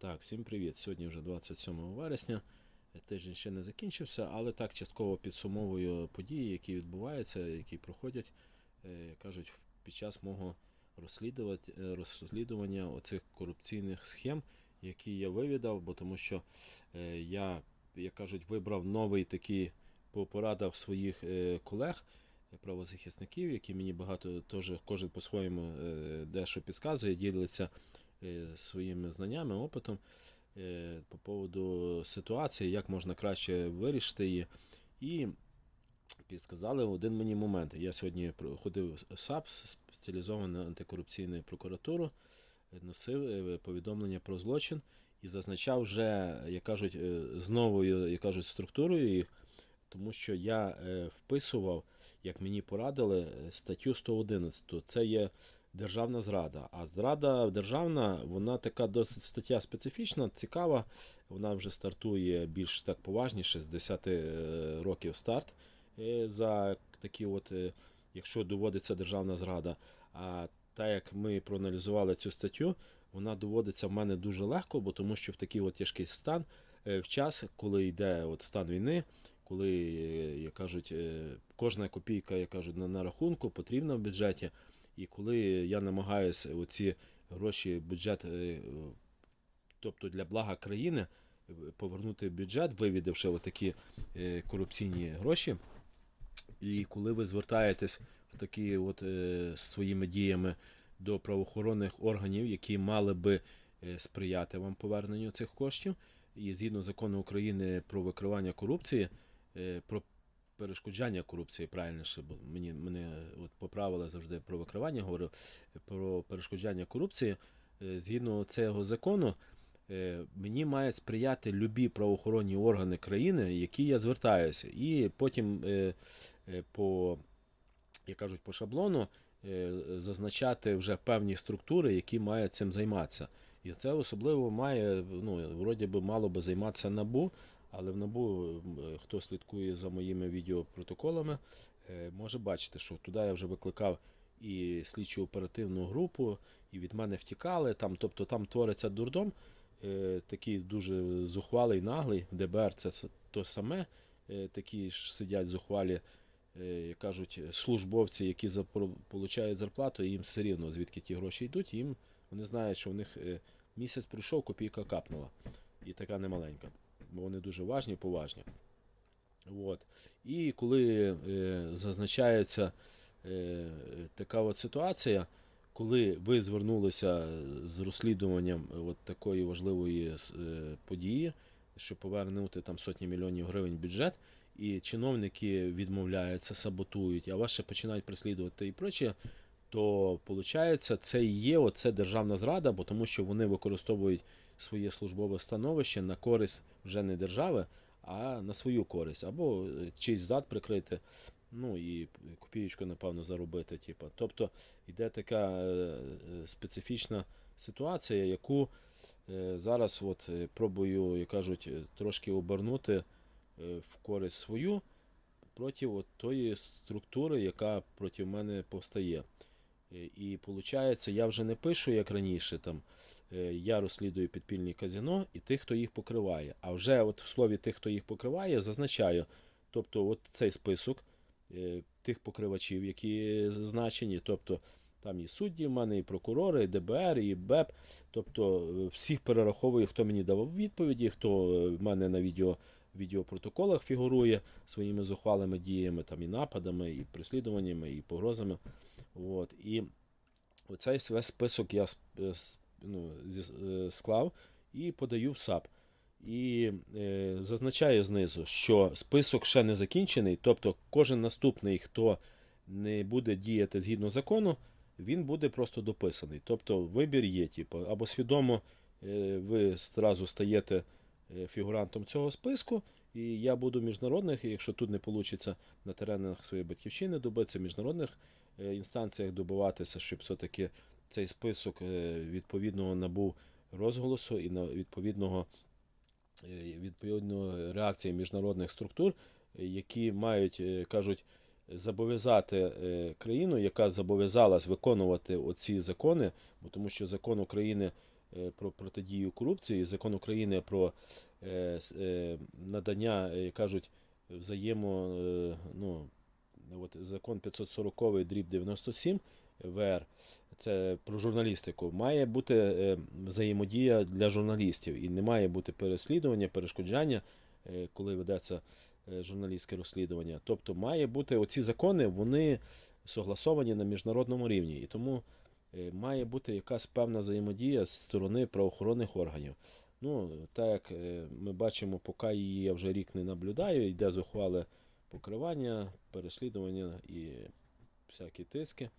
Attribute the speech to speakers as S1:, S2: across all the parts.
S1: Так, всім привіт. Сьогодні вже 27 вересня. Тиждень ще не закінчився, але так частково підсумовую події, які відбуваються, які проходять, е, кажуть, під час мого е, розслідування оцих корупційних схем, які я вивідав, бо тому що е, я, як кажуть, вибрав новий такий по порадах своїх колег, правозахисників, які мені багато теж кожен по-своєму дещо підказує, ділиться своїми знаннями, опитом е, по поводу ситуації, як можна краще вирішити її. І підсказали один мені момент. Я сьогодні ходив САП, спеціалізовану антикорупційну прокуратуру, е, носив е, повідомлення про злочин і зазначав вже, як кажуть, е, з новою, як кажуть, структурою їх, тому що я е, вписував, як мені порадили, е, статтю 111. Це є державна зрада. А зрада державна, вона така досить стаття специфічна, цікава. Вона вже стартує більш так поважніше, з 10 е, років старт е, за такі, от, е, якщо доводиться державна зрада. А так як ми проаналізували цю статтю, вона доводиться в мене дуже легко, бо тому що в такий от тяжкий стан, в час, коли йде от стан війни, коли, як кажуть, кожна копійка, як кажуть, на, на рахунку потрібна в бюджеті. І коли я намагаюся оці гроші, бюджет, е, тобто для блага країни, е, повернути бюджет, вивідавши отакі е, корупційні гроші. І коли ви звертаєтесь в такі от своїми діями до правоохоронних органів, які мали би сприяти вам поверненню цих коштів, і згідно закону України про викривання корупції, про перешкоджання корупції, правильніше, бо мені мене от поправили завжди про викривання, говорив про перешкоджання корупції. Е, Згідно цього закону, е, мені мають сприяти любі правоохоронні органи країни, які я звертаюся. І потім е, по, як кажуть, по шаблону зазначати вже певні структури, які мають цим займатися. І це особливо має, ну, вроді би, мало би займатися НАБУ, але в НАБУ, е, хто слідкує за моїми відеопротоколами, е, може бачити, що туди я вже викликав і слідчу оперативну групу, і від мене втікали. Там, тобто там твориться дурдом, е, такий дуже зухвалий, наглий. ДБР це то саме. Такі ж сидять зухвалі, кажуть, службовці, які получають зарплату, і їм все рівно, звідки ті гроші йдуть, їм вони знають, що у них місяць прийшов, копійка капнула. І така немаленька. Бо вони дуже важні, поважні. От. І коли е, зазначається е, така от ситуація, коли ви звернулися з розслідуванням от такої важливої е, події, щоб повернути там сотні мільйонів гривень бюджет, і чиновники відмовляються, саботують, а вас ще починають переслідувати і прочее, то виходить, це і є оце державна зрада, бо тому що вони використовують своє службове становище на користь вже не держави, а на свою користь, або е, чийсь зад прикрити, ну і копієчку, напевно, заробити. Типу. Тобто йде така е, е, специфічна ситуація, яку зараз от, пробую, як кажуть, трошки обернути в користь свою проти от тої структури, яка проти мене повстає. Е, І виходить, я вже не пишу, як раніше, там, е, я розслідую підпільні казино і тих, хто їх покриває. А вже от в слові тих, хто їх покриває, зазначаю. Тобто, от цей список е, тих покривачів, які зазначені, тобто там і судді в мене, і прокурори, і ДБР, і БЕП. Тобто всіх перераховую, хто мені давав відповіді, хто в мене на відео, відеопротоколах фігурує своїми зухвалими діями, там і нападами, і переслідуваннями, і погрозами. От. І оцей весь список я е, ну, е, склав і подаю в САП. І е, зазначаю знизу, що список ще не закінчений, тобто кожен наступний, хто не буде діяти згідно закону, він буде просто дописаний. Тобто вибір є, типу, або свідомо е, ви зразу стаєте е, фігурантом цього списку, і я буду міжнародних, і якщо тут не вийде на теренах своєї батьківщини добитися, в міжнародних е, інстанціях добиватися, щоб все-таки цей список е, відповідного набув розголосу і на відповідного е, відповідно реакції міжнародних структур, які мають, кажуть, зобов'язати країну, яка зобов'язалась виконувати оці закони, бо тому що закон України про протидію корупції, закон України про надання, е, кажуть, взаємо, е, ну, от закон 540 дріб 97 ВР, це про журналістику, має бути е, взаємодія для журналістів і не має бути переслідування, перешкоджання, е, коли ведеться е, журналістське розслідування. Тобто має бути оці закони, вони согласовані на міжнародному рівні. І тому е, має бути якась певна взаємодія з сторони правоохоронних органів. Ну, так як е, ми бачимо, поки її я вже рік не наблюдаю, йде зухвале покривання, переслідування і всякі тиски.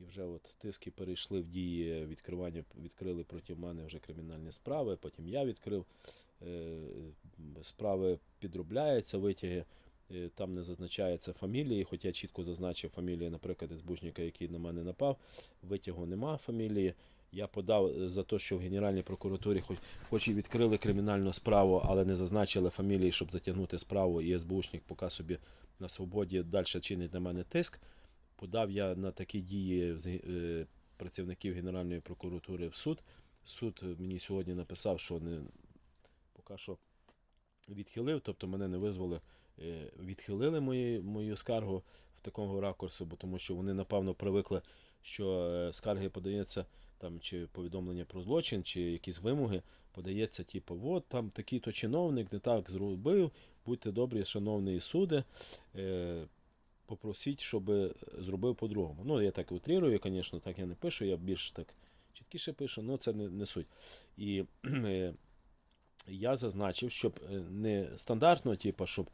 S1: І вже от тиски перейшли в дії відкривання, відкрили проти мене вже кримінальні справи, потім я відкрив. Е, Справи підробляються, витяги. Е, Там не зазначається фамілії, хоча я чітко зазначив фамілію, наприклад, СБУшника, який на мене напав. Витягу нема фамілії. Я подав е, за те, що в Генеральній прокуратурі, хоч, хоч і відкрили кримінальну справу, але не зазначили фамілії, щоб затягнути справу, і СБУшник поки собі на свободі далі чинить на мене тиск. Подав я на такі дії е, працівників Генеральної прокуратури в суд. Суд мені сьогодні написав, що не поки що відхилив, тобто мене не визвали, відхилили мої, мою скаргу в такому ракурсі, бо тому що вони, напевно, привикли, що е, скарги подаються там чи повідомлення про злочин, чи якісь вимоги, подається, типу, от там такий-то чиновник не так зробив, будьте добрі, шановні суди. Е, попросіть, щоб зробив по-другому. Ну, я так утрирую, звісно, так я не пишу, я більш так чіткіше пишу, але це не, не суть. І е, я зазначив, щоб е, не стандартно, типу, щоб е,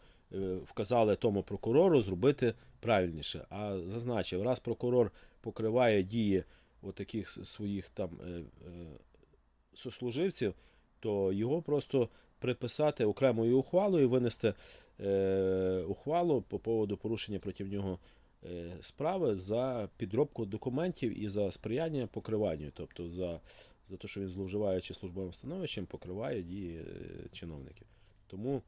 S1: вказали тому прокурору зробити правильніше, а зазначив, раз прокурор покриває дії отаких своїх там е, е, сослуживців, то його просто приписати окремою ухвалою, винести е, ухвалу по поводу порушення проти нього е, справи за підробку документів і за сприяння покриванню, тобто за, за те, що він зловживаючи службовим становищем, покриває дії е, чиновників. Тому е,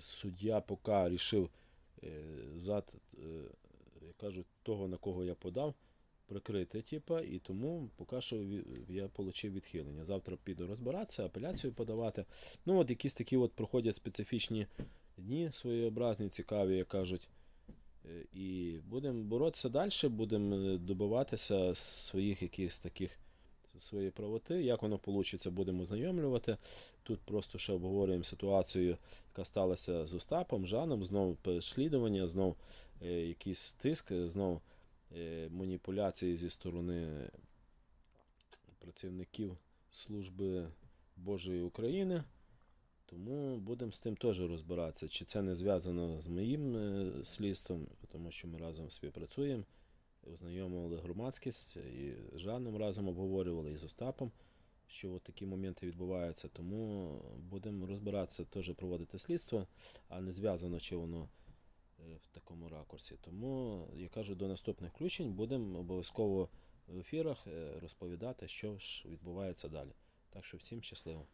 S1: суддя поки рішив е, зад, е, як кажуть, того, на кого я подав, прикрити, типа, і тому поки що я отримав відхилення. Завтра піду розбиратися, апеляцію подавати. Ну, от якісь такі от проходять специфічні дні своєобразні, цікаві, як кажуть. Е, І будемо боротися далі, будемо добиватися своїх якихось таких своєї правоти. Як воно вийде, будемо знайомлювати. Тут просто ще обговорюємо ситуацію, яка сталася з Остапом, Жаном, знову переслідування, знову е, якийсь тиск, знову е, маніпуляції зі сторони працівників Служби Божої України. Тому будемо з тим теж розбиратися, чи це не зв'язано з моїм е, слідством, тому що ми разом співпрацюємо, ознайомували громадськість і з Жаном разом обговорювали і з Остапом, що от такі моменти відбуваються. Тому будемо розбиратися, теж проводити слідство, а не зв'язано, чи воно е, в такому ракурсі. Тому я кажу, до наступних включень будемо обов'язково в ефірах е, розповідати, що ж відбувається далі. Так що всім щасливо.